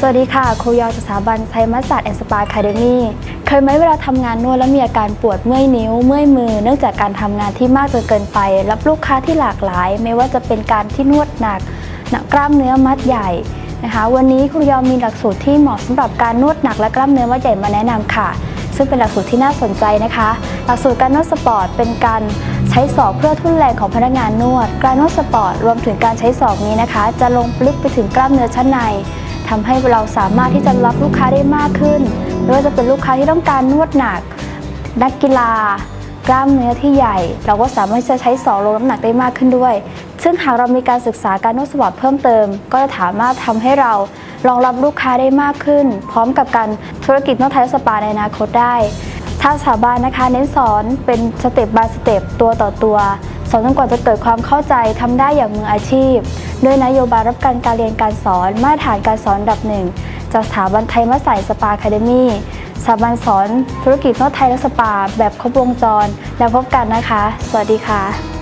สวัสดีค่ะ ครูยอสถาบันไซมัสศาสตร์แอนด์สปาคาเดมี่เคยไหมเวลาทำงานนวดแล้วมีอาการปวดเมื่อยนิ้ว เมื่อยมือ เนื่องจากการทำงานที่มากจนเกินไป รับลูกค้าที่หลากหลาย ไม่ว่าจะเป็นการที่นวดหนักหนักกล้ามเนื้อมัดใหญ่นะคะวันนี้ครูยอมีหลักสูตรที่เหมาะสำหรับการนวดหนักและกล้ามเนื้อมัดใหญ่มาแนะนำค่ะ ซึ่งเป็นหลักสูตรที่น่าสนใจนะคะ หลักสูตรการนวดสปอร์ตเป็นการใช้ศอกเพื่อทุ่นแรงของพนักงานนวด การนวดสปอร์ตรวมถึงการใช้ศอกนี้นะคะ จะลงลึกไปถึงกล้ามเนื้อชั้นใน ทำให้เราสามารถที่จะรับลูกค้าได้มากขึ้นไม่ว่าจะเป็นลูกค้าที่ต้องการนวดหนัก นักกีฬากล้ามเนื้อที่ใหญ่ เราก็สามารถจะใช้ศอลงน้ำหนักได้มากขึ้นด้วย ซึ่งหากเรามีการศึกษาการนวดสปอร์ตเพิ่มเติม ก็จะสามารถทำให้เรารองรับลูกค้าได้มากขึ้น พร้อมกับการธุรกิจนวดไทยสปาในอนาคตได้ทางสถาบันนะคะ เน้นสอนเป็นสเต็ปบายสเต็ปตัวต่อตัว สอนจนกว่าจะเกิดความเข้าใจทำได้อย่างมืออาชีพ ด้วยนโยบายรับการการเรียนการสอนมาตรฐานการสอนระดับหนึ่งจากสถาบันไทยมัสายสปาคาเดมี่สถาบันสอนธุรกิจนวดไทยและสปา แบบครบวงจร แล้วพบกันนะคะ สวัสดีค่ะ